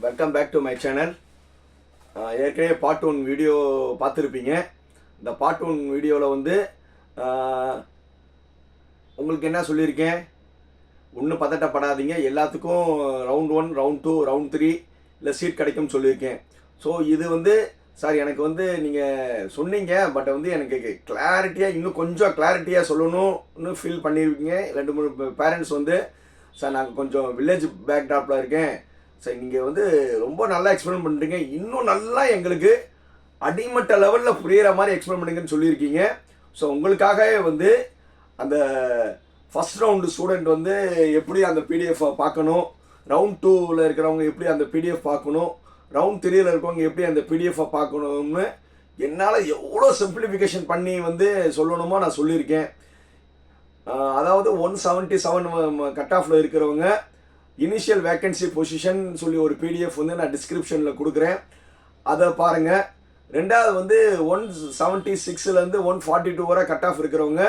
Welcome back to my channel ஏற்கனவே part one video பார்த்துருப்பீங்க. இந்த பார்ட் ஒன் வீடியோவில் வந்து உங்களுக்கு என்ன சொல்லியிருக்கேன்? ஒன்றும் பதட்டப்படாதீங்க. எல்லாத்துக்கும் round one round two round three இல்லை சீட் கிடைக்கும்னு சொல்லியிருக்கேன். ஸோ இது வந்து சார் எனக்கு வந்து நீங்கள் சொன்னீங்க பட் வந்து எனக்கு கிளாரிட்டியாக இன்னும் கொஞ்சம் கிளாரிட்டியாக சொல்லணும்னு ஃபீல் பண்ணியிருக்கீங்க. ரெண்டு மூணு பேரண்ட்ஸ் வந்து சார் நாங்கள் கொஞ்சம் வில்லேஜ் பேக்டாப்பில் இருக்கேன். சரி நீங்கள் வந்து ரொம்ப நல்லா எக்ஸ்பிளைன் பண்ணுறீங்க இன்னும் நல்லா எங்களுக்கு அடிமட்ட லெவலில் புரியிற மாதிரி எக்ஸ்பிளைன் பண்ணுங்கன்னு சொல்லியிருக்கீங்க. ஸோ உங்களுக்காகவே வந்து அந்த ஃபஸ்ட் ரவுண்டு ஸ்டூடெண்ட் வந்து எப்படி அந்த பிடிஎஃப் பார்க்கணும்? ரவுண்ட் டூவில் இருக்கிறவங்க எப்படி அந்த பிடிஎஃப் பார்க்கணும்? ரவுண்ட் த்ரீயில் இருக்கவங்க எப்படி அந்த பிடிஎஃப்பை பார்க்கணும்னு என்னால் எவ்வளோ சிம்பிளிஃபிகேஷன் பண்ணி வந்து சொல்லணுமோ நான் சொல்லியிருக்கேன். அதாவது ஒன் செவன்ட்டி செவன் கட் ஆஃபில் இருக்கிறவங்க இனிஷியல் வேக்கன்சி பொசிஷன் சொல்லி ஒரு பிடிஎஃப் வந்து நான் டிஸ்கிரிப்ஷனில் கொடுக்குறேன். அதை பாருங்கள் ரெண்டாவது வந்து ஒன் செவன்ட்டி சிக்ஸ்லேருந்து ஒன் ஃபார்ட்டி டூ வரை கட் ஆஃப் இருக்கிறவங்க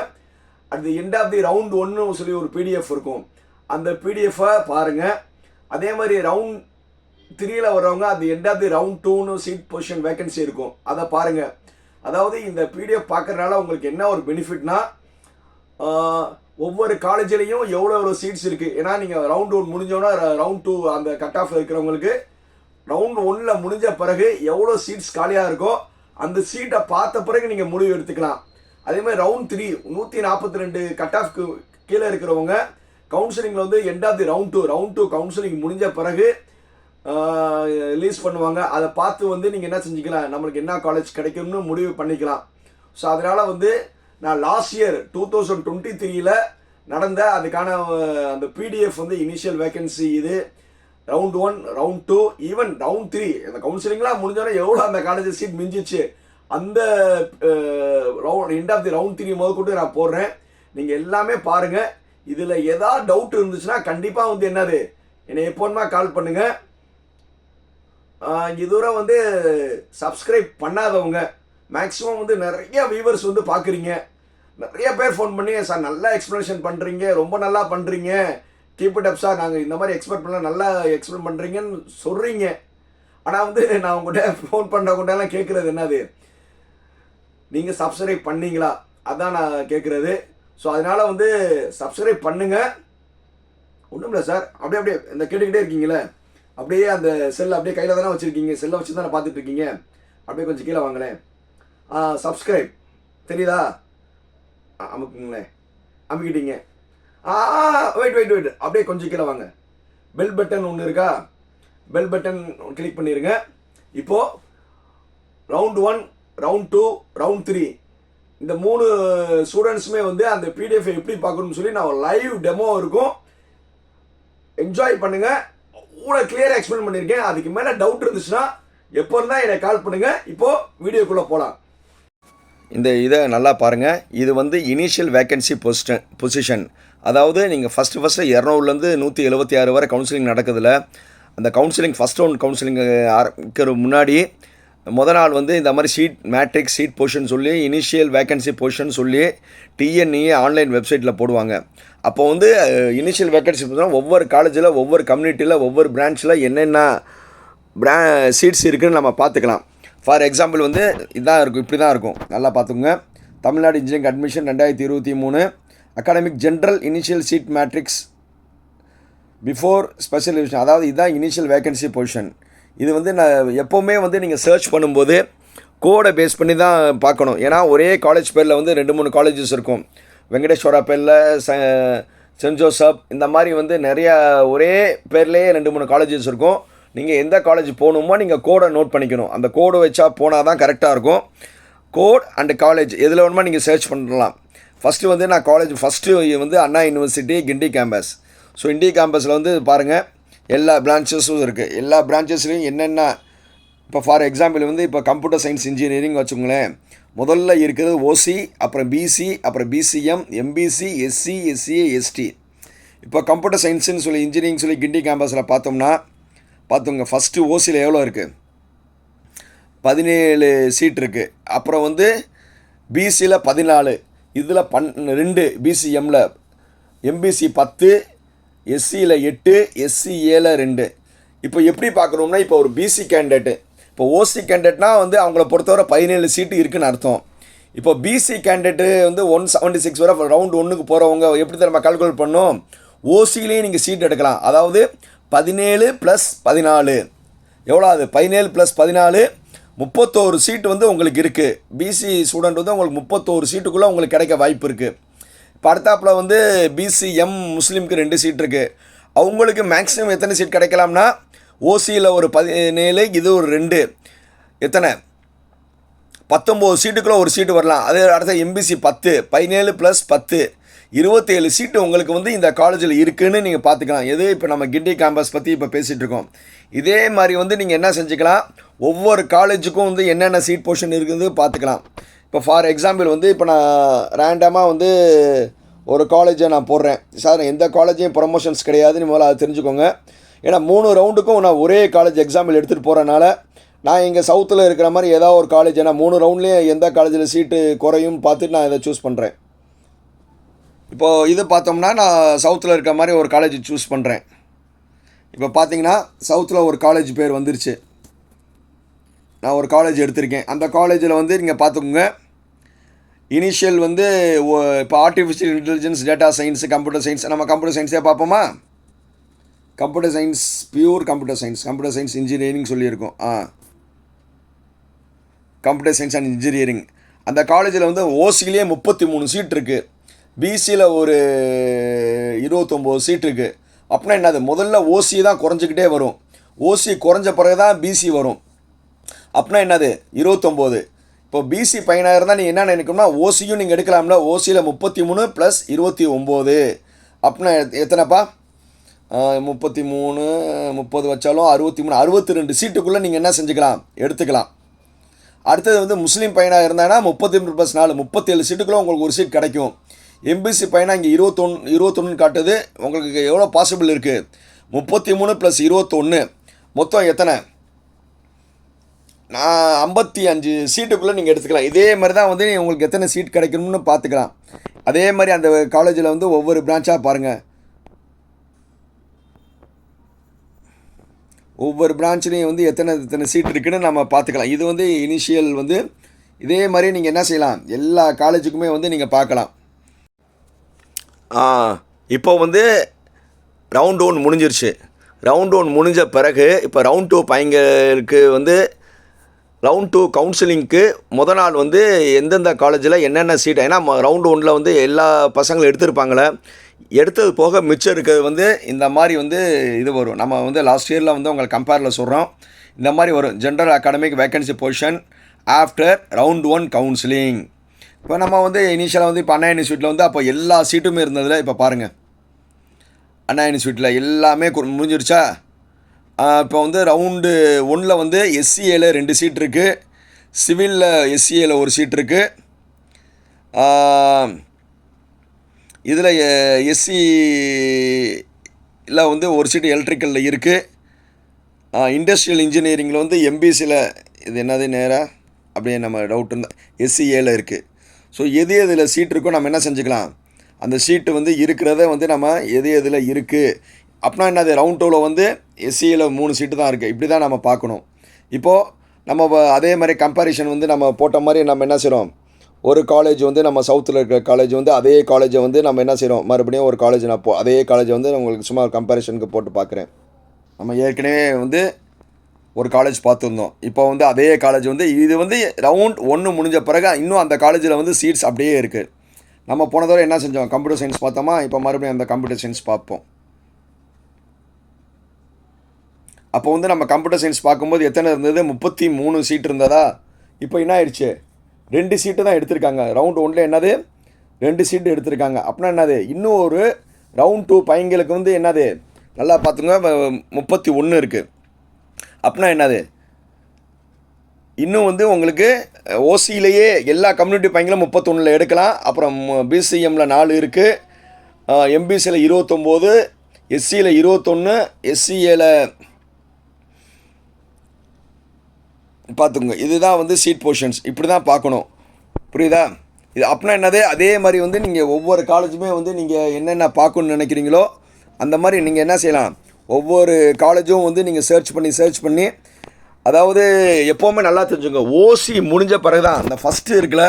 at the end of the round ஒன்று சொல்லி ஒரு பிடிஎஃப் இருக்கும். அந்த பிடிஎஃபை பாருங்கள் அதே மாதிரி ரவுண்ட் த்ரீயில் வர்றவங்க அது எண்ட் ஆஃப் தி ரவுண்ட் டூன்னு சீட் பொசிஷன் வேகன்சி இருக்கும். அதை பாருங்கள் அதாவது இந்த பிடிஎஃப் பார்க்குறதுனால உங்களுக்கு என்ன ஒரு பெனிஃபிட்னா ஒவ்வொரு காலேஜ்லேயும் எவ்வளோ எவ்வளோ சீட்ஸ் இருக்குது ஏன்னா நீங்கள் ரவுண்ட் ஒன் முடிஞ்சோன்னா ரவுண்ட் டூ அந்த கட் ஆஃப் இருக்கிறவங்களுக்கு ரவுண்ட் ஒன்னில் முடிஞ்ச பிறகு எவ்வளோ சீட்ஸ் காலியாக இருக்கோ அந்த சீட்டை பார்த்த பிறகு நீங்கள் முடிவு எடுத்துக்கலாம். அதே மாதிரி ரவுண்ட் த்ரீ நூற்றி நாற்பத்தி ரெண்டு கட் ஆஃப்க்கு கீழே இருக்கிறவங்க கவுன்சிலிங்கில் வந்து end of the round two round two counselling முடிஞ்ச பிறகு ரிலீஸ் பண்ணுவாங்க. அதை பார்த்து வந்து நீங்கள் என்ன செஞ்சுக்கலாம்? நம்மளுக்கு என்ன காலேஜ் கிடைக்கும்னு முடிவு பண்ணிக்கலாம். ஸோ அதனால் வந்து நான் last year two thousand twenty த்ரீயில் நடந்த அதுக்கான அந்த பிடிஎஃப் வந்து இனிஷியல் வேகன்சி இது. Round one round two even round three அந்த கவுன்சிலிங்லாம் முடிஞ்சோடனே எவ்வளோ அந்த காலேஜ் சீட் மிஞ்சிச்சு. அந்த round end of the round three முதற்கொண்டு நான் போடுறேன். நீங்கள் எல்லாமே பாருங்கள் இதில் ஏதாவது டவுட் இருந்துச்சுன்னா கண்டிப்பாக வந்து என்னது? என்னை எப்போதுமா கால் பண்ணுங்கள் இதுவரை வந்து சப்ஸ்கிரைப் பண்ணாதவங்க மேக்ஸிமம் வந்து நிறைய வியூவர்ஸ் வந்து பார்க்குறீங்க. நிறைய பேர் ஃபோன் பண்ணி சார் நல்லா எக்ஸ்ப்ளனேஷன் பண்ணுறீங்க ரொம்ப நல்லா பண்ணுறீங்க கீப் இட் அப் சார். நாங்கள் இந்த மாதிரி எக்ஸ்பெக்ட் பண்ணலாம் நல்லா எக்ஸ்பிளைன் பண்ணுறீங்கன்னு சொல்கிறீங்க ஆனால் வந்து நான் உங்கள்கிட்ட ஃபோன் பண்ணுறவங்கள்ட்டலாம் கேட்குறது என்னது? நீங்கள் சப்ஸ்கிரைப் பண்ணீங்களா? அதான் நான் கேட்குறது ஸோ அதனால் வந்து சப்ஸ்கிரைப் பண்ணுங்கள் ஒன்றும் இல்லை சார். அப்படியே அப்படியே இந்த கேட்டுக்கிட்டே இருக்கீங்களே? அப்படியே அந்த செல் அப்படியே கையில் தானே வச்சுருக்கீங்க? செல்லை வச்சு தானே பார்த்துட்ருக்கீங்க அப்படியே கொஞ்சம் கீழே வாங்களேன். சப்ஸ்கிரைப் தெரியுதா? அமுக்குங்களேன். அமுக்கிட்டீங்க. ஆ வெயிட் வெயிட் வெயிட் அப்படியே கொஞ்சம் கீழே வாங்க. பெல் பட்டன் ஒன்று இருக்கா? பெல் பட்டன் கிளிக் பண்ணிடுங்க இப்போது round one round two round three இந்த மூணு ஸ்டூடெண்ட்ஸுமே வந்து அந்த பிடிஎஃப் எப்படி பார்க்கணும்னு சொல்லி நான் லைவ் டெமோ இருக்கும். என்ஜாய் பண்ணுங்கள் அவ்வளோ கிளியராக எக்ஸ்பிளைன் பண்ணியிருக்கேன் அதுக்கு மேலே டவுட் இருந்துச்சுன்னா எப்போ இருந்தால் என்னை கால் பண்ணுங்கள் இப்போது வீடியோக்குள்ளே போகலாம் இந்த இதை நல்லா பாருங்கள் இது வந்து இனிஷியல் வேக்கன்சி பொசிஷன் பொசிஷன் அதாவது நீங்கள் ஃபஸ்ட்டு ஃபஸ்ட்டு இரநூறுலேருந்து நூற்றி எழுபத்தி ஆறு வரை கவுன்சிலிங் நடக்குதுல. அந்த கவுன்சிலிங் ஃபஸ்ட் ரவுண்ட் கவுன்சிலிங் ஆரம்பிக்கிற முன்னாடி முத நாள் வந்து இந்த மாதிரி சீட் மேட்ரிக் சீட் பொசிஷன் சொல்லி இனிஷியல் வேக்கன்சி பொசிஷன் சொல்லி டிஎன்இஏ ஆன்லைன் வெப்சைட்டில் போடுவாங்க. அப்போ வந்து இனிஷியல் வேக்கன்சி பொசிஷன் ஒவ்வொரு காலேஜில் ஒவ்வொரு கம்யூனிட்டியில் ஒவ்வொரு பிரான்ச்சில் என்னென்ன பிரா சீட்ஸ் இருக்குன்னு நம்ம பார்த்துக்கலாம். ஃபார் எக்ஸாம்பிள் வந்து இதான் இருக்கும் இப்படி தான் இருக்கும். நல்லா பார்த்துக்கோங்க. தமிழ்நாடு இன்ஜினியரிங் அட்மிஷன் ரெண்டாயிரத்தி இருபத்தி மூணு. Academic general initial seat matrix before special division அதாவது இதுதான் இனிஷியல் வேகன்சி பொசிஷன் இது வந்து நான் எப்போவுமே வந்து நீங்கள் சர்ச் பண்ணும்போது கோடை பேஸ் பண்ணி தான் பார்க்கணும். ஏன்னா ஒரே காலேஜ் பேரில் வந்து ரெண்டு மூணு காலேஜஸ் இருக்கும். வெங்கடேஸ்வரா பேரில் ச சென்ட் ஜோசப் இந்த மாதிரி வந்து நிறையா ஒரே பேர்லேயே ரெண்டு மூணு காலேஜஸ் இருக்கும். நீங்கள் எந்த காலேஜ் போகணுமோ நீங்கள் கோடை நோட் பண்ணிக்கணும். அந்த கோடு வச்சா போனால் தான் கரெக்டாக இருக்கும். கோட் அண்டு காலேஜ் எதில் வேணுமோ நீங்கள் சர்ச் பண்ணலாம். ஃபஸ்ட்டு வந்து நான் காலேஜ் ஃபஸ்ட்டு வந்து Anna university Guindy campus so indie கேம்பஸில் வந்து பாருங்கள் எல்லா பிரான்ச்சஸும் இருக்குது எல்லா பிரான்ச்சஸ்லையும் என்னென்ன இப்போ ஃபார் எக்ஸாம்பிள் வந்து இப்போ கம்ப்யூட்டர் சயின்ஸ் இன்ஜினியரிங் வச்சுக்கோங்களேன். முதல்ல இருக்கிறது ஓசி அப்புறம் பிசி அப்புறம் BCM MBC SC SC ST இப்போ கம்ப்யூட்டர் சயின்ஸுன்னு சொல்லி இன்ஜினியரிங் சொல்லி கிண்டி கேம்பஸில் பார்த்தோம்னா பார்த்துங்க ஃபஸ்ட்டு ஓசியில் எவ்வளோ இருக்குது பதினேழு சீட் இருக்குது அப்புறம் வந்து பிசியில் பதினாலு இதில் பன் ரெண்டு பிசிஎம்மில் எம்பிசி பத்து எஸ்சியில் எட்டு எஸ்சி ஏல ரெண்டு. இப்போ எப்படி பார்க்குறோம்னா இப்போ ஒரு பிசி கேண்டிடேட்டு இப்போ ஓசி கேண்டிடேட்னா வந்து அவங்கள பொறுத்தவரை பதினேழு சீட்டு இருக்குன்னு அர்த்தம். இப்போ பிசி கேண்டிடேட்டு வந்து ஒன் செவன்ட்டி சிக்ஸ் வரை ரவுண்ட் ஒன்றுக்கு போகிறவங்க எப்படி நம்ம கால்குலேட் பண்ணோம்? ஓசிலேயே நீங்கள் சீட் எடுக்கலாம். அதாவது பதினேழு ப்ளஸ் பதினாலு. எவ்வளோ அது பதினேழு ப்ளஸ் பதினாலு முப்பத்தோரு சீட்டு வந்து உங்களுக்கு இருக்குது பிசி ஸ்டூடெண்ட் வந்து உங்களுக்கு முப்பத்தோரு சீட்டுக்குள்ளே உங்களுக்கு கிடைக்க வாய்ப்பு இருக்குது இப்போ அடுத்தாப்புல வந்து பிசிஎம் முஸ்லீமுக்கு ரெண்டு சீட் இருக்குது அவங்களுக்கு மேக்ஸிமம் எத்தனை சீட் கிடைக்கலாம்னா ஓசியில் ஒரு பதினேழு இது ஒரு ரெண்டு. எத்தனை? பத்தொம்போது சீட்டுக்குள்ளே ஒரு சீட்டு வரலாம். அதே அடுத்த எம்பிசி பத்து பதினேழு ப்ளஸ் பத்து. இருபத்தேழு சீட்டு உங்களுக்கு வந்து இந்த காலேஜில் இருக்குதுன்னு நீங்கள் பார்த்துக்கலாம். எது இப்போ நம்ம கிண்டி கேம்பஸ் பற்றி இப்போ பேசிகிட்டு இருக்கோம். இதே மாதிரி வந்து நீங்கள் என்ன செஞ்சுக்கலாம்? ஒவ்வொரு காலேஜுக்கும் வந்து என்னென்ன சீட் போர்ஷன் இருக்குது பார்த்துக்கலாம். இப்போ ஃபார் எக்ஸாம்பிள் வந்து இப்போ நான் ரேண்டமாக வந்து ஒரு காலேஜை நான் போடுறேன். சார் எந்த காலேஜையும் ப்ரொமோஷன்ஸ் கிடையாதுன்னு முதல்ல அதை தெரிஞ்சுக்கோங்க. ஏன்னா மூணு ரவுண்டுக்கும் நான் ஒரே காலேஜ் எக்ஸாம்பிள் எடுத்துகிட்டு போகிறனால நான் இங்கே சவுத்தில் இருக்கிற மாதிரி ஏதாவது ஒரு காலேஜ் ஏன்னா மூணு ரவுண்ட்லேயும் எந்த காலேஜில் சீட்டு குறையும் பார்த்துட்டு நான் இதை சூஸ் பண்ணுறேன் இப்போது இது பார்த்தோம்னா நான் சவுத்தில் இருக்க மாதிரி ஒரு காலேஜ் சூஸ் பண்ணுறேன் இப்போ பார்த்தீங்கன்னா சவுத்தில் ஒரு காலேஜ் பேர் வந்துருச்சு. நான் ஒரு காலேஜ் எடுத்திருக்கேன். அந்த காலேஜில் வந்து நீங்கள் பார்த்துக்கோங்க. இனிஷியல் வந்து இப்போ artificial intelligence data science computer science நம்ம கம்ப்யூட்டர் சயின்ஸே பார்ப்போமா? Computer science pure computer science computer science engineering சொல்லியிருக்கோம். ஆ. கம்ப்யூட்டர் சயின்ஸ் அண்ட் இன்ஜினியரிங் அந்த காலேஜில் வந்து ஓசிலேயே முப்பத்தி மூணு சீட் இருக்குது பிசியில் ஒரு இருபத்தொம்போது சீட் இருக்குது அப்படின்னா என்னது? முதல்ல ஓசி தான் குறைஞ்சிக்கிட்டே வரும். ஓசி குறைஞ்ச பிறகு தான் பிசி வரும். அப்படின்னா என்னது? இருபத்தொம்போது. இப்போ பிசி பையனாக இருந்தால் நீங்கள் என்ன நினைக்கணும்னா ஓசியும் நீங்கள் எடுக்கலாம்ல. ஓசியில் முப்பத்தி மூணு ப்ளஸ் இருபத்தி ஒம்பது அப்படின்னா எத்தனைப்பா? முப்பத்தி மூணு முப்பது வச்சாலும் அறுபத்தி மூணு அறுபத்தி ரெண்டு சீட்டுக்குள்ளே நீங்கள் என்ன செஞ்சுக்கலாம்? எடுத்துக்கலாம். அடுத்தது வந்து முஸ்லீம் பையனாக இருந்தாங்கன்னா முப்பத்தி மூணு ப்ளஸ் நாலு முப்பத்தேழு சீட்டுக்குள்ளே உங்களுக்கு ஒரு சீட் கிடைக்கும். எம்பிசி பையனாக இங்கே இருபத்தொன்று இருபத்தொன்னு காட்டுது. உங்களுக்கு எவ்வளோ பாசிபிள் இருக்குது முப்பத்தி மூணு ப்ளஸ் இருபத்தொன்று மொத்தம் எத்தனை? நான் ஐம்பத்தி அஞ்சு சீட்டுக்குள்ளே நீங்கள் எடுத்துக்கலாம். இதே மாதிரி தான் வந்து உங்களுக்கு எத்தனை சீட் கிடைக்கணும்னு பார்த்துக்கலாம். அதே மாதிரி அந்த காலேஜில் வந்து ஒவ்வொரு பிரான்ச்சாக பாருங்கள் ஒவ்வொரு பிரான்ச்லேயும் வந்து எத்தனை எத்தனை சீட் இருக்குதுன்னு நம்ம பார்த்துக்கலாம். இது வந்து இனிஷியல் வந்து இதே மாதிரி நீங்கள் என்ன செய்யலாம்? எல்லா காலேஜுக்குமே வந்து நீங்கள் பார்க்கலாம். இப்போ வந்து ரவுண்ட் ஒன் முடிஞ்சிருச்சு. ரவுண்ட் ஒன் முடிஞ்ச பிறகு இப்போ ரவுண்ட் டூ பையங்களுக்கு வந்து ரவுண்ட் டூ கவுன்சிலிங்க்கு முத நாள் வந்து எந்தெந்த காலேஜில் என்னென்ன சீட் ஏன்னா ரவுண்ட் ஒனில் வந்து எல்லா பசங்களும் எடுத்திருப்பாங்களே எடுத்தது போக மிச்சம் இருக்கிறது வந்து இந்த மாதிரி வந்து இது வரும். நம்ம வந்து லாஸ்ட் இயரில் வந்து உங்களுக்கு கம்பேரில் சொல்கிறோம் இந்த மாதிரி வரும். General academic vacancy position after round one counselling இப்போ நம்ம வந்து இனிஷியலாக வந்து இப்போ அண்ணா யூனிவர்சிட்டியில் வந்து அப்போ எல்லா சீட்டுமே இருந்ததில் இப்போ பாருங்கள் அண்ணா யூனிவர்சிட்டியில் எல்லாமே முடிஞ்சிருச்சா? இப்போ வந்து ரவுண்டு ஒன்றில் வந்து எஸ்சிஏல ரெண்டு சீட் இருக்குது சிவிலில் எஸ்சிஏல ஒரு சீட் இருக்குது இதில் எஸ்சி இல்லை வந்து ஒரு சீட்டு எலக்ட்ரிக்கலில் இருக்குது இண்டஸ்ட்ரியல் இன்ஜினியரிங்கில் வந்து எம்பிசியில் இது என்னது நேராக அப்படியே நம்ம டவுட் இருந்தால் எஸ்சிஏல இருக்குது ஸோ எது எதில் சீட் இருக்கோ நம்ம என்ன செஞ்சுக்கலாம்? அந்த சீட்டு வந்து இருக்கிறத வந்து நம்ம எது எதில் இருக்குது அப்படின்னா என்னது ரவுண்ட் டூவில் வந்து எஸ்சியில் மூணு சீட்டு தான் இருக்குது இப்படி தான் நம்ம பார்க்கணும். இப்போது நம்ம வ- அதே மாதிரி கம்பேரிஷன் வந்து நம்ம போட்ட மாதிரி நம்ம என்ன செய்கிறோம் ஒரு காலேஜ் வந்து நம்ம சவுத்தில் இருக்கிற காலேஜ் வந்து அதே காலேஜை வந்து நம்ம என்ன செய்கிறோம் மறுபடியும் ஒரு காலேஜ் நான் போ அதே காலேஜை வந்து உங்களுக்கு சும்மா கம்பேரிஷனுக்கு போட்டு பார்க்குறேன். நம்ம ஏற்கனவே வந்து ஒரு காலேஜ் பார்த்துருந்தோம். இப்போ வந்து அதே காலேஜ் வந்து இது வந்து ரவுண்ட் ஒன்று முடிஞ்ச பிறகு இன்னும் அந்த காலேஜில் வந்து சீட்ஸ் அப்படியே இருக்குது நம்ம போன தடவை என்ன செஞ்சோம்? கம்ப்யூட்டர் சயின்ஸ் பார்த்தோமா? இப்போ மறுபடியும் அந்த கம்ப்யூட்டர் சயின்ஸ் பார்ப்போம். அப்போ வந்து நம்ம கம்ப்யூட்டர் சயின்ஸ் பார்க்கும்போது எத்தனை இருந்தது? முப்பத்தி மூணு சீட் இருந்ததா? இப்போ என்ன ஆயிடுச்சு? ரெண்டு சீட்டு தான் எடுத்திருக்காங்க. ரவுண்ட் ஒன்றில் என்னது? ரெண்டு சீட்டு எடுத்திருக்காங்க. அப்படின்னா என்னது? இன்னும் ஒரு ரவுண்ட் டூ பையங்களுக்கு வந்து என்னது? நல்லா பார்த்துங்க. முப்பத்தி ஒன்று இருக்குது அப்படின்னா என்னது? இன்னும் வந்து உங்களுக்கு ஓசியிலேயே எல்லா கம்யூனிட்டி பையங்களும் முப்பத்தொன்னில் எடுக்கலாம். அப்புறம் பிசிஎம்மில் நாலு இருக்குது எம்பிசியில் இருபத்தொம்போது எஸ்சியில் இருபத்தொன்று எஸ்சிஏல பார்த்துங்க இதுதான் வந்து சீட் போர்ஷன்ஸ் இப்படி தான் பார்க்கணும். புரியுதா? இது அப்படின்னா என்னது? அதே மாதிரி வந்து நீங்கள் ஒவ்வொரு காலேஜுமே வந்து நீங்கள் என்னென்ன பார்க்கணுன்னு நினைக்கிறீங்களோ அந்த மாதிரி நீங்கள் என்ன செய்யலாம்? ஒவ்வொரு காலேஜும் வந்து நீங்கள் சர்ச் பண்ணி சர்ச் பண்ணி அதாவது எப்போவுமே நல்லா தெரிஞ்சுங்க ஓசி முடிஞ்ச பிறகு தான் அந்த ஃபஸ்ட்டு இருக்குல்ல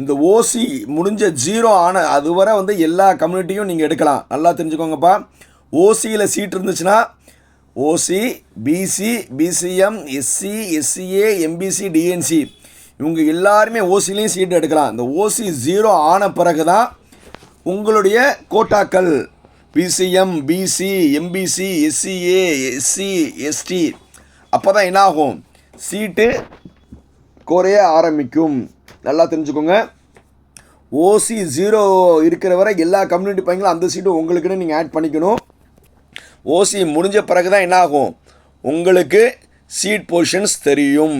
இந்த ஓசி முடிஞ்ச ஜீரோ ஆன அதுவரை வந்து எல்லா கம்யூனிட்டியும் நீங்கள் எடுக்கலாம். நல்லா தெரிஞ்சுக்கோங்கப்பா. ஓசியில் சீட் இருந்துச்சுன்னா OC BC BCM SC SCA MBC DNC இவங்க எல்லாருமே ஓசிலையும் சீட் எடுக்கலாம். இந்த ஓசி ஜீரோ ஆன பிறகு தான் உங்களுடைய கோட்டாக்கள் BCM BC MBC SCA SC ST அப்போ தான் என்ன ஆகும் சீட்டு குறைய ஆரம்பிக்கும். நல்லா தெரிஞ்சுக்கோங்க. ஓசி ஜீரோ இருக்கிற வரை எல்லா கம்யூனிட்டி பையங்களும் அந்த சீட்டும் உங்களுக்குன்னு நீங்கள் ஆட் பண்ணிக்கணும். ஓசி முடிஞ்ச பிறகு தான் என்ன ஆகும் உங்களுக்கு சீட் பொசிஷன்ஸ் தெரியும்.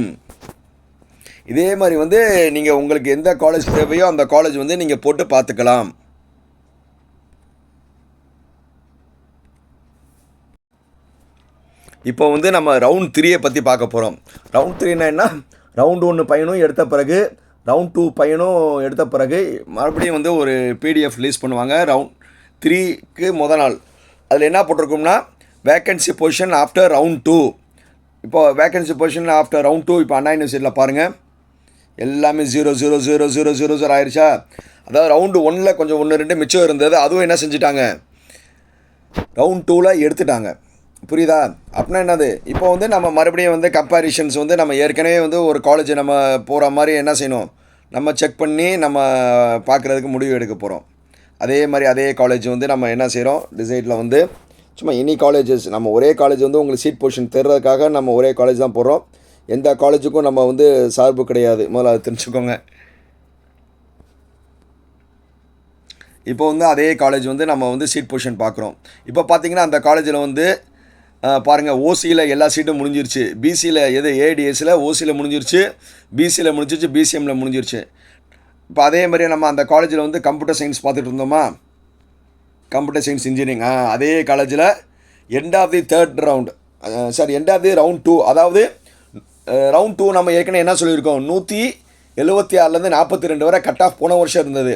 இதே மாதிரி வந்து நீங்கள் உங்களுக்கு எந்த காலேஜ் தேவையோ அந்த காலேஜ் வந்து நீங்கள் போட்டு பார்த்துக்கலாம். இப்போ வந்து நம்ம ரவுண்ட் த்ரீயை பற்றி பார்க்க போகிறோம் ரவுண்ட் த்ரீனா என்ன? ரவுண்ட் ஒன்று பையனும் எடுத்த பிறகு ரவுண்ட் டூ பையனும் எடுத்த பிறகு மறுபடியும் வந்து ஒரு பிடிஎஃப் ரிலீஸ் பண்ணுவாங்க. ரவுண்ட் த்ரீக்கு முத நாள். அதில் என்ன போட்டிருக்கும்னா vacancy position after round two இப்போ vacancy position after round two இப்போ அண்ணா யூனிவர்சிட்டியில் பாருங்கள் எல்லாமே zero zero zero zero zero zero ஆயிடுச்சா அதாவது ரவுண்டு ஒன்றில் கொஞ்சம் ஒன்று ரெண்டு மிச்சம் இருந்தது. அதுவும் என்ன செஞ்சுட்டாங்க? ரவுண்ட் டூவில் எடுத்துட்டாங்க. புரியுதா? அப்படின்னா என்னது? இப்போ வந்து நம்ம மறுபடியும் வந்து கம்பேரிஷன்ஸ் வந்து நம்ம ஏற்கனவே வந்து ஒரு காலேஜ் நம்ம போகிற மாதிரி என்ன செய்யணும்? நம்ம செக் பண்ணி நம்ம பார்க்குறதுக்கு முடிவு எடுக்க போகிறோம் அதே மாதிரி அதே காலேஜ் வந்து நம்ம என்ன செய்கிறோம் டிசைடில் வந்து சும்மா எனி காலேஜஸ் நம்ம ஒரே காலேஜ் வந்து உங்களுக்கு சீட் பொசிஷன் தர்றதுக்காக நம்ம ஒரே காலேஜ் தான் போகிறோம் எந்த காலேஜுக்கும் நம்ம வந்து சார்பு கிடையாது. முதல்ல அதை தெரிஞ்சுக்கோங்க. இப்போ வந்து அதே காலேஜ் வந்து நம்ம வந்து சீட் பொசிஷன் பார்க்குறோம். இப்போ பார்த்தீங்கன்னா அந்த காலேஜில் வந்து பாருங்கள் ஓசியில் எல்லா சீட்டும் முடிஞ்சிருச்சு. பிசியில் எது? ஏடிஎஸில் ஓசியில் முடிஞ்சிருச்சு. பிசியில் முடிஞ்சிருச்சு பிசிஎம்மில் முடிஞ்சிருச்சு. இப்போ அதே மாதிரி நம்ம அந்த காலேஜில் வந்து கம்ப்யூட்டர் சயின்ஸ் பார்த்துட்டு இருந்தோமா? கம்ப்யூட்டர் சயின்ஸ் இன்ஜினியரிங் அதே காலேஜில் end of the third round sorry end of the round two அதாவது ரவுண்ட் டூ நம்ம ஏற்கனவே என்ன சொல்லியிருக்கோம்? நூற்றி எழுபத்தி ஆறுலேருந்து நாற்பத்தி ரெண்டு வரை கட் ஆஃப் போன வருஷம் இருந்தது.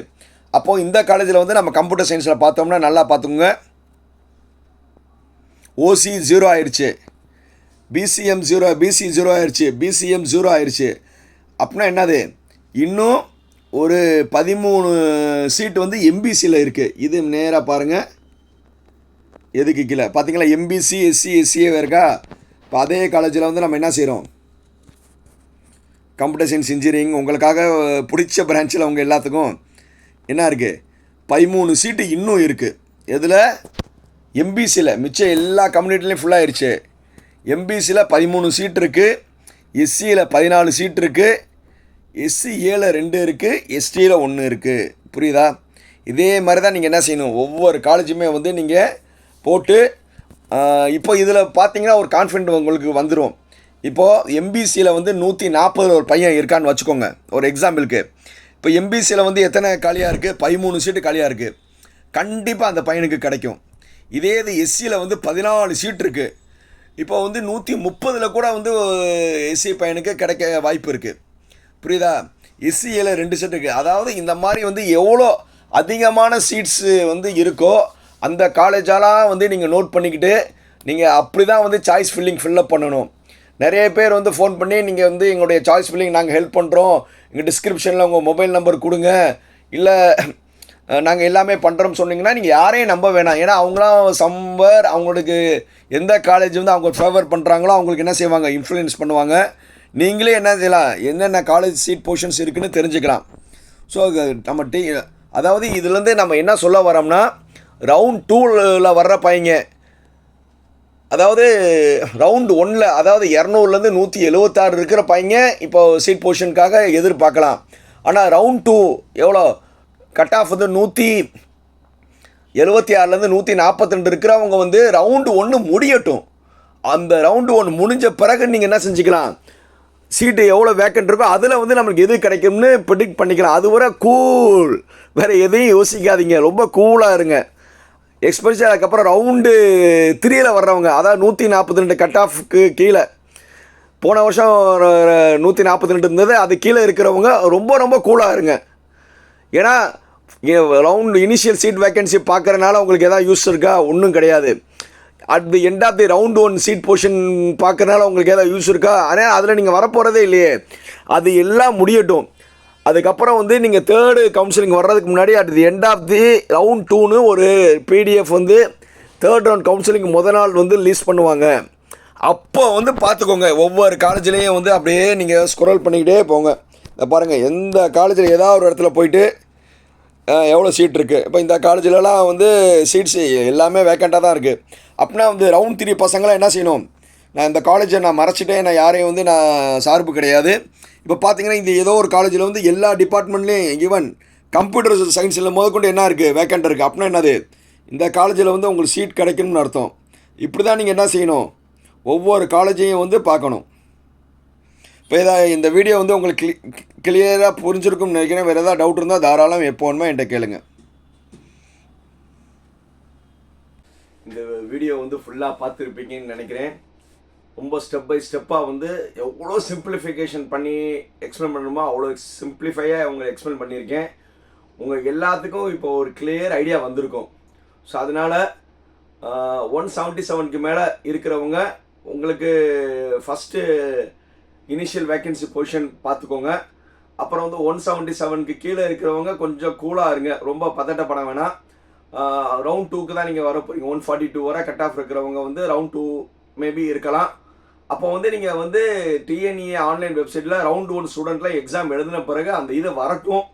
அப்போது இந்த காலேஜில் வந்து நம்ம கம்ப்யூட்டர் சயின்ஸில் பார்த்தோம்னா நல்லா பார்த்துக்குங்க. ஓசி ஜீரோ ஆயிடுச்சு பிசிஎம் ஜீரோ பிசி ஜீரோ ஆயிடுச்சு பிசிஎம் ஜீரோ ஆயிடுச்சு அப்படின்னா என்னது? இன்னும் ஒரு பதிமூணு சீட் வந்து எம்பிசியில் இருக்குது இது நேராக பாருங்கள் எதுக்கு கீழே? பார்த்தீங்களா எம்பிசி எஸ்சி எஸ்சியே இருக்கா? இப்போ அதே காலேஜில் வந்து நம்ம என்ன செய்கிறோம் கம்ப்யூட்டர் சயின்ஸ் இன்ஜினியரிங் உங்களுக்காக பிடிச்ச பிரான்ச்சில் அவங்க எல்லாத்துக்கும் என்ன இருக்குது பதிமூணு சீட்டு இன்னும் இருக்குது எதில்? எம்பிசியில் மிச்சம் எல்லா கம்யூனிட்டிலையும் ஃபுல்லாகிடுச்சு எம்பிசியில் பதிமூணு சீட் இருக்குது எஸ்சியில் பதினாலு சீட் இருக்குது எஸ்சி ஏழு ரெண்டு இருக்குது எஸ்டியில் ஒன்று இருக்குது புரியுதா? இதே மாதிரி தான் நீங்கள் என்ன செய்யணும்? ஒவ்வொரு காலேஜுமே வந்து நீங்கள் போட்டு இப்போ இதில் பார்த்தீங்கன்னா ஒரு கான்ஃபிடென்ட் உங்களுக்கு வந்துடும் இப்போது எம்பிசியில் வந்து நூற்றி நாற்பதில் ஒரு பையன் இருக்கான்னு வச்சுக்கோங்க ஒரு எக்ஸாம்பிளுக்கு இப்போ எம்பிசியில் வந்து எத்தனை காலியாக இருக்குது பதிமூணு சீட்டு காலியாக இருக்குது கண்டிப்பாக அந்த பையனுக்கு கிடைக்கும். இதே இது எஸ்சியில் வந்து பதினாலு சீட் இருக்குது இப்போ வந்து நூற்றி முப்பதில் கூட வந்து எஸ்சி பையனுக்கு கிடைக்க வாய்ப்பு இருக்குது புரியுதா? எஸ்சியில் ரெண்டு சீட் இருக்குது அதாவது இந்த மாதிரி வந்து எவ்வளோ அதிகமான சீட்ஸு வந்து இருக்கோ அந்த காலேஜாலாம் வந்து நீங்கள் நோட் பண்ணிக்கிட்டு நீங்கள் அப்படி தான் வந்து சாய்ஸ் ஃபில்லிங் ஃபில்லப் பண்ணணும். நிறைய பேர் வந்து ஃபோன் பண்ணி நீங்கள் வந்து எங்களுடைய சாய்ஸ் ஃபில்லிங் நாங்கள் ஹெல்ப் பண்ணுறோம் எங்கள் டிஸ்கிரிப்ஷனில் உங்கள் மொபைல் நம்பர் கொடுங்க. இல்லை நாங்கள் எல்லாமே பண்ணுறோம்னு சொன்னீங்கன்னா நீங்கள் யாரையும் நம்ப வேணாம். ஏன்னா அவங்களாம் சம்பர் அவங்களுக்கு எந்த காலேஜ் வந்து அவங்க ஃபேவர் பண்ணுறாங்களோ அவங்களுக்கு என்ன செய்வாங்க? இன்ஃப்ளூயன்ஸ் பண்ணுவாங்க. நீங்களே என்ன செய்யலாம்? என்னென்ன காலேஜ் சீட் போர்ஷன்ஸ் இருக்குதுன்னு தெரிஞ்சுக்கலாம். ஸோ நம்ம டீ அதாவது இதுலேருந்து நம்ம என்ன சொல்ல வரோம்னா ரவுண்ட் டூவில் வர்ற பையங்க அதாவது ரவுண்டு ஒன்றில் அதாவது இரநூறுலேருந்து நூற்றி எழுபத்தாறு இருக்கிற பையங்க இப்போ சீட் பொசிஷனுக்காக எதிர்பார்க்கலாம். ஆனால் ரவுண்ட் டூ எவ்வளோ? கட் ஆஃப் வந்து நூற்றி எழுபத்தி ஆறுலேருந்து நூற்றி நாற்பத்தி ரெண்டு இருக்கிறவங்க வந்து ரவுண்டு ஒன்று முடியட்டும். அந்த ரவுண்டு ஒன்று முடிஞ்ச பிறகு நீங்கள் என்ன செஞ்சுக்கலாம்? சீட்டு எவ்வளோ வேக்கண்ட் இருக்கோ அதில் வந்து நம்மளுக்கு எது கிடைக்கும்னு ப்ரிடிக்ட் பண்ணிக்கலாம். அது வர கூல் வேறு எதையும் யோசிக்காதீங்க. ரொம்ப கூலாக இருங்க. எக்ஸ்பென்சிவ் அதுக்கப்புறம் ரவுண்டு த்ரீயில் வர்றவங்க அதாவது நூற்றி நாற்பத்தி ரெண்டு கட் ஆஃப்க்கு கீழே. போன வருஷம் நூற்றி நாற்பத்தி ரெண்டு இருந்தது அது கீழே இருக்கிறவங்க ரொம்ப ரொம்ப கூலாக இருங்க. ஏன்னா ரவுண்ட் இனிஷியல் சீட் வேக்கன்சி பார்க்குறனால உங்களுக்கு எதாவது யூஸ் இருக்கா? ஒன்றும் கிடையாது. At the end of the round one seat portion பார்க்குறனால உங்களுக்கு ஏதாவது யூஸ் இருக்கா? ஆனால் அதில் நீங்கள் வரப்போகிறதே இல்லையே. அது எல்லாம் முடியட்டும். அதுக்கப்புறம் வந்து நீங்கள் தேர்டு கவுன்சிலிங் வர்றதுக்கு முன்னாடி at the end of the round டூன்னு ஒரு பிடிஎஃப் வந்து தேர்ட் ரவுண்ட் கவுன்சிலிங் முத நாள் வந்து ரிலீஸ் பண்ணுவாங்க. அப்போ வந்து பார்த்துக்கோங்க. ஒவ்வொரு காலேஜ்லேயும் வந்து அப்படியே நீங்கள் ஸ்குரல் பண்ணிக்கிட்டே போங்க. இந்த பாருங்கள் எந்த காலேஜில் ஏதாவது ஒரு இடத்துல போயிட்டு எவ்வளோ சீட் இருக்குது இப்போ இந்த காலேஜிலலாம் வந்து சீட்ஸ் எல்லாமே வேக்கண்ட்டாக தான் இருக்குது அப்படின்னா வந்து ரவுண்ட் த்ரீ பசங்களாம் என்ன செய்யணும்? நான் இந்த காலேஜை நான் மறைச்சிட்டேன். நான் யாரையும் வந்து நான் சார்பு கிடையாது. இப்போ பார்த்தீங்கன்னா இந்த ஏதோ ஒரு காலேஜில் வந்து எல்லா டிபார்ட்மெண்ட்லேயும் ஈவன் கம்ப்யூட்டர் சயின்ஸில் முதற்கொண்டு என்ன இருக்குது வேக்கண்ட் இருக்குது அப்படின்னா என்னது? இந்த காலேஜில் வந்து உங்களுக்கு சீட் கிடைக்கணும்னு அர்த்தம். இப்படி தான் நீங்கள் என்ன செய்யணும்? ஒவ்வொரு காலேஜையும் வந்து பார்க்கணும். இப்போ இதை இந்த வீடியோ வந்து உங்களுக்கு கிளியராக புரிஞ்சிருக்கும்னு நினைக்கிறேன். வேறு ஏதாவது டவுட் இருந்தால் தாராளம் எப்போவுமே என்கிட்ட கேளுங்க. இந்த வீடியோ வந்து ஃபுல்லாக பார்த்துருப்பீங்கன்னு நினைக்கிறேன். ரொம்ப ஸ்டெப் பை ஸ்டெப்பாக வந்து எவ்வளோ சிம்பிளிஃபிகேஷன் பண்ணி எக்ஸ்பிளைன் பண்ணணுமோ அவ்வளோ சிம்பிளிஃபையாக அவங்க எக்ஸ்பிளைன் பண்ணியிருக்கேன். உங்கள் எல்லாத்துக்கும் இப்போ ஒரு கிளியர் ஐடியா வந்திருக்கும். ஸோ அதனால் ஒன் செவன்ட்டி செவனுக்கு மேலே இருக்கிறவங்க உங்களுக்கு ஃபஸ்ட்டு இனிஷியல் வேக்கன்சி பொசிஷன் பார்த்துக்கோங்க. அப்புறம் வந்து ஒன் செவன்ட்டி செவனுக்கு கீழே இருக்கிறவங்க கொஞ்சம் கூலாக இருங்க. ரொம்ப பதட்டப்பட வேணாம். ரவுண்ட் டூக்கு தான் நீங்கள் வர போகிறீங்க ஒன் ஃபார்ட்டி டூ வரை கட் ஆஃப் இருக்கிறவங்க வந்து ரவுண்ட் டூ மேபி இருக்கலாம். அப்போ வந்து நீங்கள் வந்து டிஎன்இஏ ஆன்லைன் வெப்சைட்டில் ரவுண்ட் ஒன் ஸ்டூடெண்ட்டில் எக்ஸாம் எழுதின பிறகு அந்த இது வரட்டும்.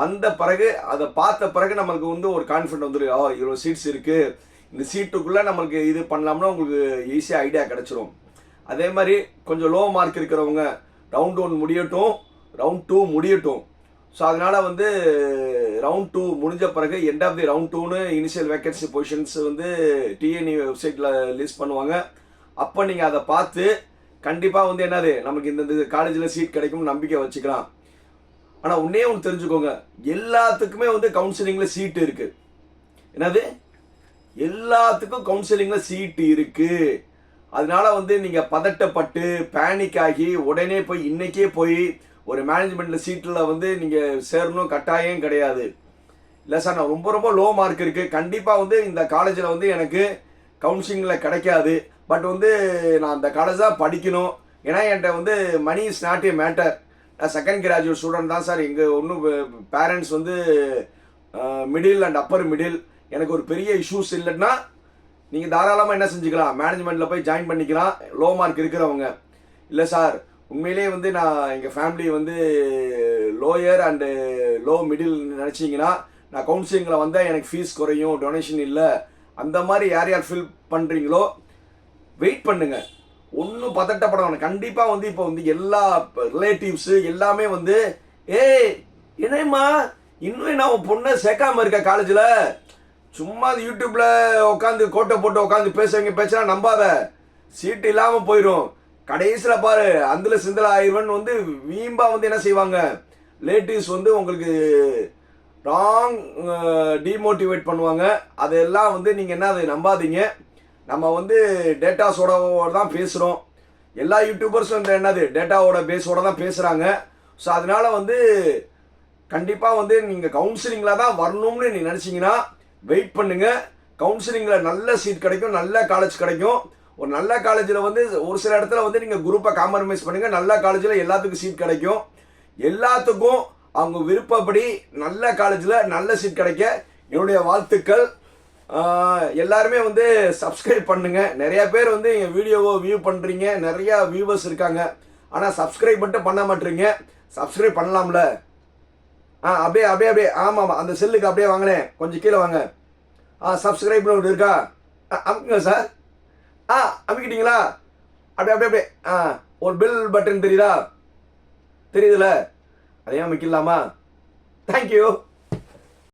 வந்த பிறகு அதை பார்த்த பிறகு நம்மளுக்கு வந்து ஒரு கான்ஃபிடன்ட் வந்துடும் ஓ இவ்வளோ சீட்ஸ் இருக்குது இந்த சீட்டுக்குள்ளே நம்மளுக்கு இது பண்ணலாம்னா உங்களுக்கு ஈஸியாக ஐடியா கிடச்சிரும். அதே மாதிரி கொஞ்சம் லோ மார்க் இருக்கிறவங்க ரவுண்ட் ஒன் முடியட்டும். ரவுண்ட் டூ முடியட்டும். ஸோ அதனால் வந்து ரவுண்ட் டூ முடிஞ்ச பிறகு எண்ட் ஆஃப் தி ரவுண்ட் டூன்னு இனிஷியல் வேக்கன்சி பொசிஷன்ஸ் வந்து டிஎன்இ வெப்சைட்டில் லிஸ்ட் பண்ணுவாங்க. அப்போ நீங்கள் அதை பார்த்து கண்டிப்பாக வந்து என்னது நமக்கு இந்த காலேஜில் சீட் கிடைக்கும் நம்பிக்கை வச்சுக்கலாம். ஆனால் உன்னே ஒன்று தெரிஞ்சுக்கோங்க. எல்லாத்துக்குமே வந்து கவுன்சிலிங்கில் சீட்டு இருக்குது என்னது? எல்லாத்துக்கும் கவுன்சிலிங்கில் சீட்டு இருக்குது அதனால வந்து நீங்கள் பதட்டப்பட்டு பேனிக் ஆகி உடனே போய் இன்றைக்கே போய் ஒரு மேனேஜ்மெண்ட்டில் சீட்டில் வந்து நீங்கள் சேரணும் கட்டாயம் கிடையாது. இல்லை சார் நான் ரொம்ப ரொம்ப லோ மார்க் இருக்குது கண்டிப்பாக வந்து இந்த காலேஜில் வந்து எனக்கு கவுன்சிலிங்கில் கிடைக்காது. பட் வந்து நான் அந்த காலேஜ் தான் படிக்கணும். ஏன்னா என்கிட்ட வந்து money is not a matter நான் செகண்ட் கிராஜுவேட் ஸ்டூடெண்ட் தான் சார் எங்கள் ஒன்றும் பேரண்ட்ஸ் வந்து மிடில் அண்ட் அப்பர் மிடில் எனக்கு ஒரு பெரிய இஷ்யூஸ் இல்லைன்னா நீங்கள் தாராளமாக என்ன செஞ்சுக்கலாம்? மேனேஜ்மெண்ட்டில் போய் ஜாயின் பண்ணிக்கலாம். லோ மார்க் இருக்கிறவங்க. இல்லை சார் உண்மையிலேயே வந்து நான் எங்கள் ஃபேமிலி வந்து லோயர் அண்டு லோ மிடில் நினச்சிங்கன்னா நான் கவுன்சிலிங்கில் வந்தால் எனக்கு ஃபீஸ் குறையும் டொனேஷன் இல்லை. அந்த மாதிரி யார் யார் ஃபில் பண்ணுறீங்களோ வெயிட் பண்ணுங்கள் ஒன்றும் பதட்டப்பட வேணாம் கண்டிப்பாக வந்து இப்போ வந்து எல்லா ரிலேட்டிவ்ஸு எல்லாமே வந்து ஏய் என்னம்மா? இன்னும் என்ன உன் பொண்ணை சேர்க்காம இருக்க காலேஜில் சும்மா அது யூடியூப்பில் உட்காந்து கோட்டை போட்டு உட்காந்து பேசுவீங்க பேசினா நம்பாத. சீட்டு இல்லாமல் போயிடும் கடைசியில் பாரு அந்தில் சிந்தல ஆயிரவன் வந்து வீம்பா வந்து என்ன செய்வாங்க? லேட்டிஸ் வந்து உங்களுக்கு ராங் டிமோட்டிவேட் பண்ணுவாங்க. அதெல்லாம் வந்து நீங்கள் என்ன அதை நம்பாதீங்க. நம்ம வந்து டேட்டாஸோட தான் பேசுகிறோம் எல்லா யூடியூபர்ஸும் இந்த என்னது டேட்டாவோட பேஸோட தான் பேசுகிறாங்க ஸோ அதனால வந்து கண்டிப்பாக வந்து நீங்கள் கவுன்சிலிங்கில் தான் வரணும்னு நீங்கள் நினச்சிங்கன்னா வெயிட் பண்ணுங்கள் கவுன்சிலிங்கில் நல்ல சீட் கிடைக்கும் நல்ல காலேஜ் கிடைக்கும். ஒரு நல்ல காலேஜில் வந்து ஒரு சில இடத்துல வந்து நீங்கள் குரூப்பை காம்ப்ரமைஸ் பண்ணுங்கள் நல்ல காலேஜில் எல்லாத்துக்கும் சீட் கிடைக்கும். எல்லாத்துக்கும் அவங்க விருப்பப்படி நல்ல காலேஜில் நல்ல சீட் கிடைக்க என்னுடைய வாழ்த்துக்கள். எல்லாருமே வந்து சப்ஸ்கிரைப் பண்ணுங்க. நிறையா பேர் வந்து எங்கள் வீடியோவை வியூ பண்ணுறீங்க நிறையா வியூவர்ஸ் இருக்காங்க. ஆனால் சப்ஸ்கிரைப் மட்டும் பண்ண மாட்டீங்க. சப்ஸ்கிரைப் பண்ணலாம்ல. ஆ அப்படியே அப்படியே அப்படியே. ஆமாம் ஆமாம் அந்த செல்லுக்கு அப்படியே வாங்கினேன் கொஞ்சம் கீழே வாங்க. ஆ சப்ஸ்கிரைப்னு ஒன்று இருக்கா? ஆ அமுக்குங்க சார் ஆ அமைக்கிட்டீங்களா? அப்படியே அப்படியே அப்படியே. ஆ ஒரு பில் பட்டன் தெரியுதா? தெரியுதுல? அதையும் அமைக்கலாமா தேங்க்யூ